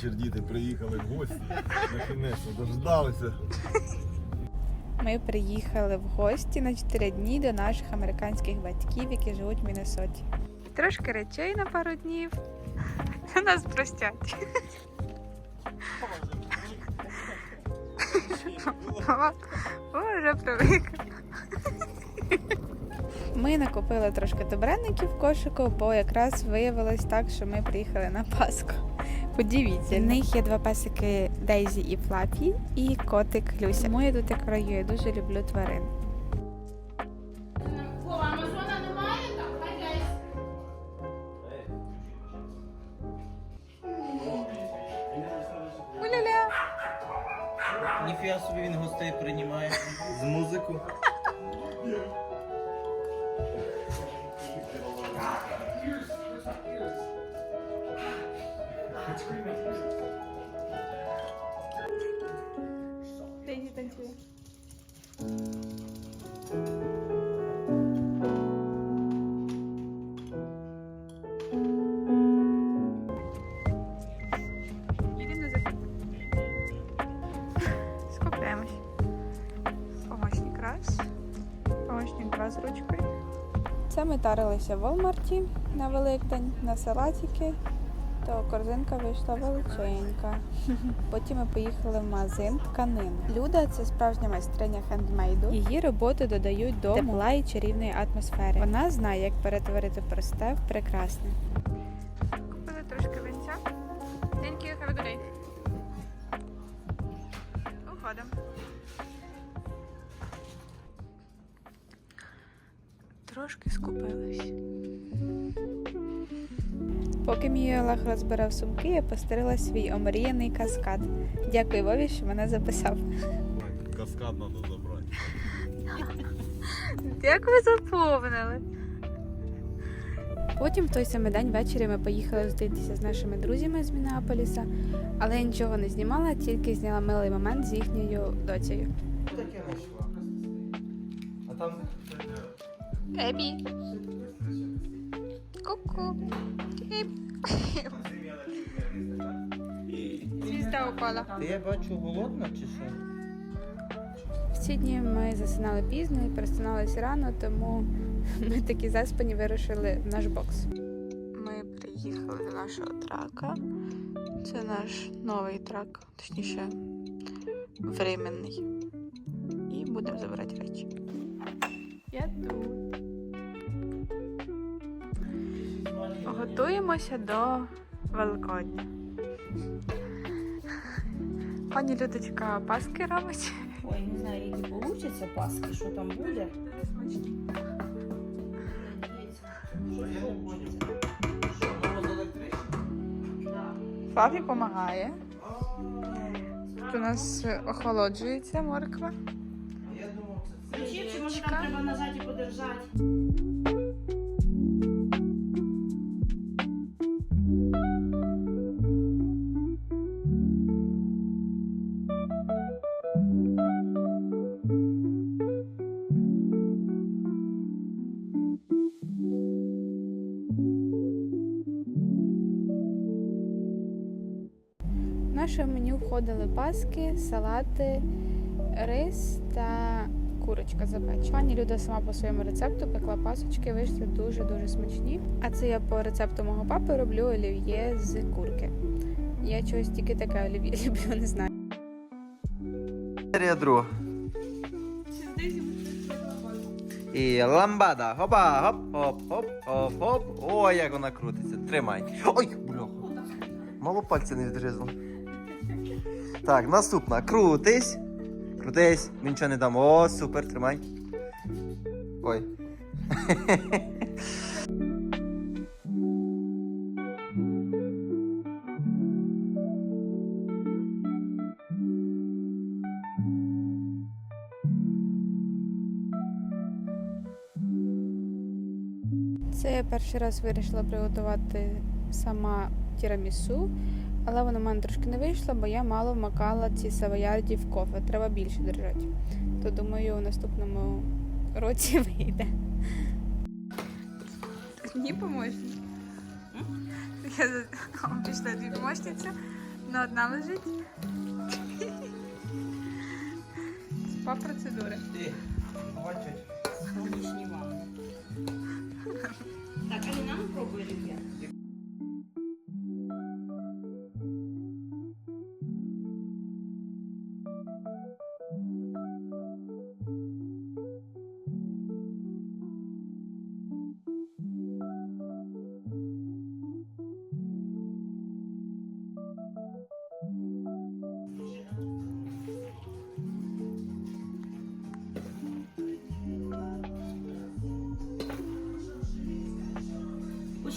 вечір діти приїхали в гості. Накінець дождалися. Ми приїхали в гості на 4 дні до наших американських батьків, які живуть в Міннесоті. Трошки речей на пару днів. Нас простять. О, привик. Ми накупили трошки добренників в кошику, бо якраз виявилось так, що ми приїхали на Пасху. Подивіться, в них є два песики Дейзі і Флафі, і котик Люся. Тому я тут як в раю, я дуже люблю тварин. Ніфіга собі він гостей приймає з музику. Ми тарилися в Walmart на Великдень, на салатики. То корзинка вийшла величенька. Потім ми поїхали в магазин тканин. Люда це справжня майстриня хендмейду. Її роботи додають до тепла і чарівної атмосфери. Вона знає, як перетворити просте в прекрасне. Трошки скупились. Поки мій Олег розбирав сумки, я постарила свій омріяний каскад. Дякую Вові, що мене записав. Каскад треба забрати. Як ви заповнили? Потім в той самий день ввечері ми поїхали зустрітися з нашими друзями з Мінеаполіса, але я нічого не знімала, тільки зняла милий момент з їхньою доцею. А там Ебі. Ку-ку. Звізда упала. ти я бачу голодна чи що? В ці дні ми засинали пізно і просиналися рано, тому ми такі заспані вирушили в наш бокс. Ми приїхали до нашого трака. Це наш новий трак, точніше, временний. І будемо забирати речі. Готуємося до Великодня. Пані Людочка паски робить. Ой, не знаю, які получаться паски, що там буде. Флафі допомагає. Тут у нас охолоджується морква. Це. Чи може там треба і подержати? Меню паски, салати, рис та курочка запечена. Пані Люда сама по своєму рецепту пекла пасочки, вийшли дуже-дуже смачні. А це я по рецепту мого папи роблю олів'є з курки. Я чогось тільки таке олів'є люблю, не знаю. Серія друга. І ламбада. Хопа, хоп, хоп, хоп, хоп, хоп. Ой, як вона крутиться. Тримай. Ой, бляха. Мало пальця не відрізало. Так, наступна. Крутись. Крутись. Ми нічого не дамо. О, супер, тримай. Ой. Це я перший раз вирішила приготувати сама тірамісу, але воно в мене трошки не вийшло, бо я мало вмакала ці савоярді в кофе. Треба більше держати. То думаю, у наступному році вийде. Мені помощник. Я прийшла дві помощниця. На одна лежить. Спа процедури.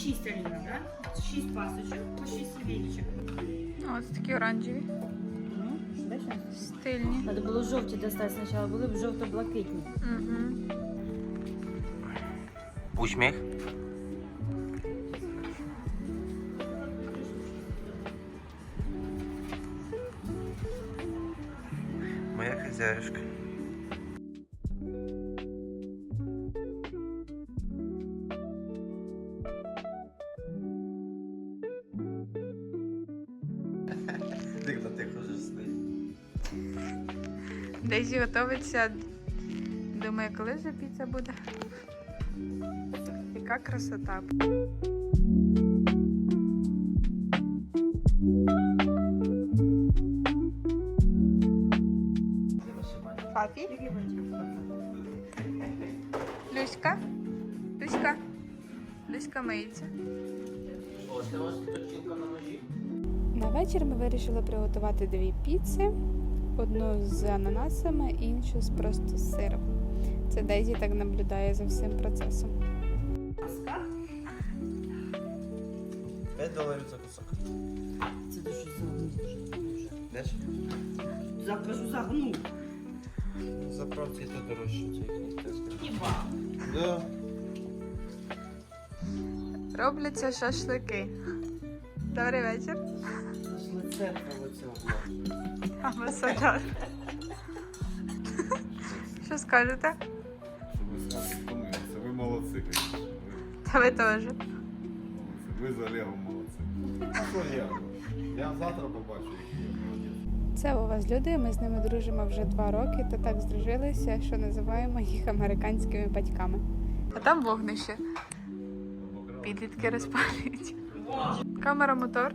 6 Аліна, да? 6 пасочок, по 6 семейничок. Ось такі оранжеві. Ну, бачиш? Стильні. Треба було жовті достати спочатку, були б жовто-блакитні. Угу. Усміх. Моя хазяюшка. Готовиться. Думає, коли вже піца буде. Яка красота. Папі? Люська? Люська? Люська миється. Ось ось точилка на ножі. На вечір ми вирішили приготувати дві піци: одну з ананасами, іншу з просто з сиром. Це Дейзі так наблюдає за всім процесом. 5 доларів за кусок. Це дуже загнув. Деш? Закажу загнув. Заправці то дорожче. Хіба? Да. Робляться шашлики. Добрий вечір. Це ж лице цього. Амбасадор. Що скажете? Щоб ви зразу. Ви молодці, звісно. Та ви теж. Ви з Олегом молодці. А що я? Я завтра побачу, який я молодець. Це у вас люди. Ми з ними дружимо вже два роки та так здружилися, що називаємо їх американськими батьками. А там вогнище. Підлітки розпалюють. Камера мотор.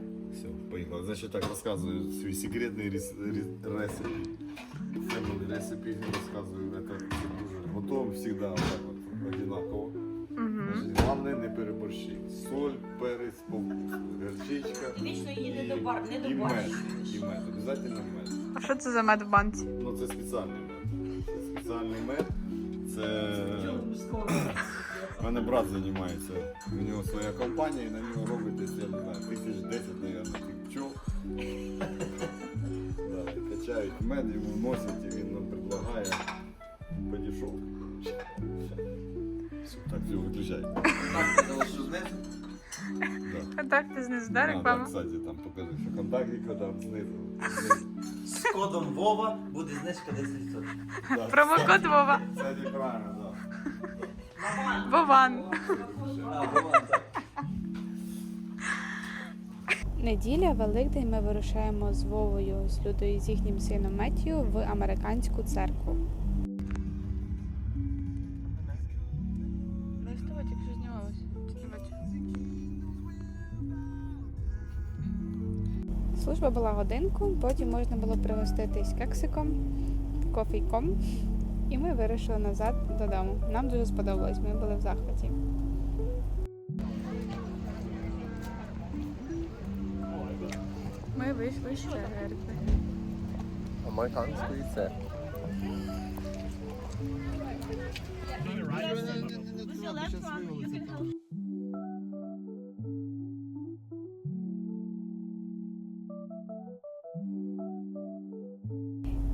Поїхали. Значить, так розказую свій секретний рес- рес- рецепт. Family рецепт розказую. Это дуже готовим завжди вот так вот, одинаково. Угу. Значить, Головне не переборщи. Соль, перець, по вкусу, горчичка. Ти вічно її не і- добар, не І мед. добавиш. І мед. Обязательно мед. А що це за мед в банці? Ну це спеціальний мед. Це спеціальний мед. Це У мене брат займається. У нього своя компанія і на нього робить десь, я не знаю, тисяч десять, мабуть, тих пчол. Да, і качають мед, йому носять і він нам предлагає по дешевку. Все, Так, все, виключай. Так, це лише знизу. Да. Контакти знизу, да, А, да, реклама? кстати, там покажи, що контактника там знизу. З кодом Вова буде знижка 10%. Да, Промокод Вова. Кстати, правильно, так. Вован. А, Вова, так. Неділя, Великдень ми вирушаємо з Вовою, з Людою з їхнім сином Меттію в американську церкву. Служба була годинку, потім можна було пригоститись кексиком, кофійком, і ми вирушили назад додому. Нам дуже сподобалось, ми були в захваті. Ми вийшли з церкви. Американської це.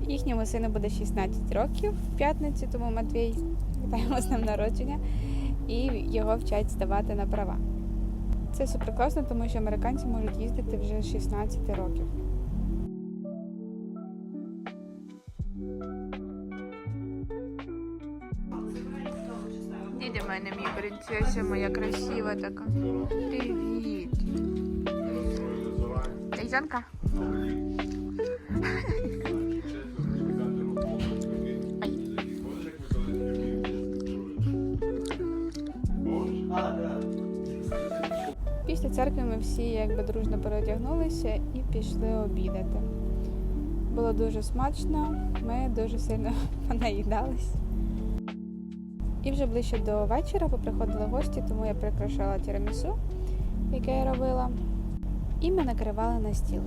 Їхньому сину буде 16 років в п'ятницю, тому Матвій вітаємо з ним народження і його вчать здавати на права. Це супер класно, тому що американці можуть їздити вже з 16 років. Дідя мене мій принцеса, моя красива така. Привіт. Лізанка, всі якби дружно переодягнулися і пішли обідати. Було дуже смачно, ми дуже сильно понаїдались. І вже ближче до вечора поприходили гості, тому я прикрашала тірамісу, яке я робила, і ми накривали на стіл.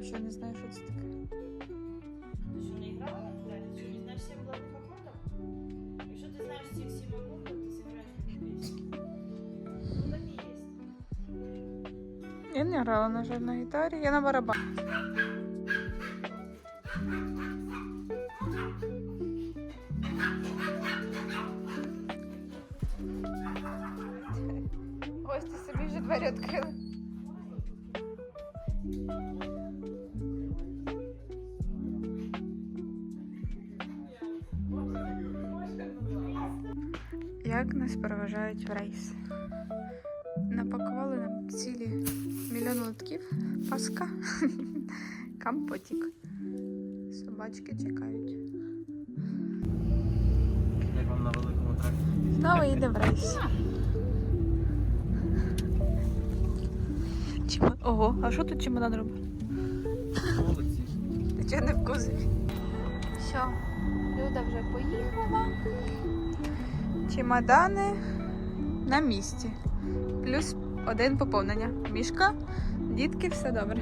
взагалі не знаю, що це таке. Ти що не грала на гітарі? Ти що не знаєш сім главних акордів? Якщо ти знаєш цих сім акордів, ти зіграєш таку пісню. Ну так і є. Я не грала, на жаль, на гітарі, я на барабані. Ось ти собі вже двері відкрили. В рейс? Напакували нам цілі мільйон литків, паска, компотик. Собачки чекають. Як вам на великому тракторі? Знову їде в рейс. Чим... Ого, а що тут чемодан робить? Ти чого не в кузові? Все, Люда вже поїхала. Чемодани на місці. Плюс один поповнення. Мішка, дітки, все добре.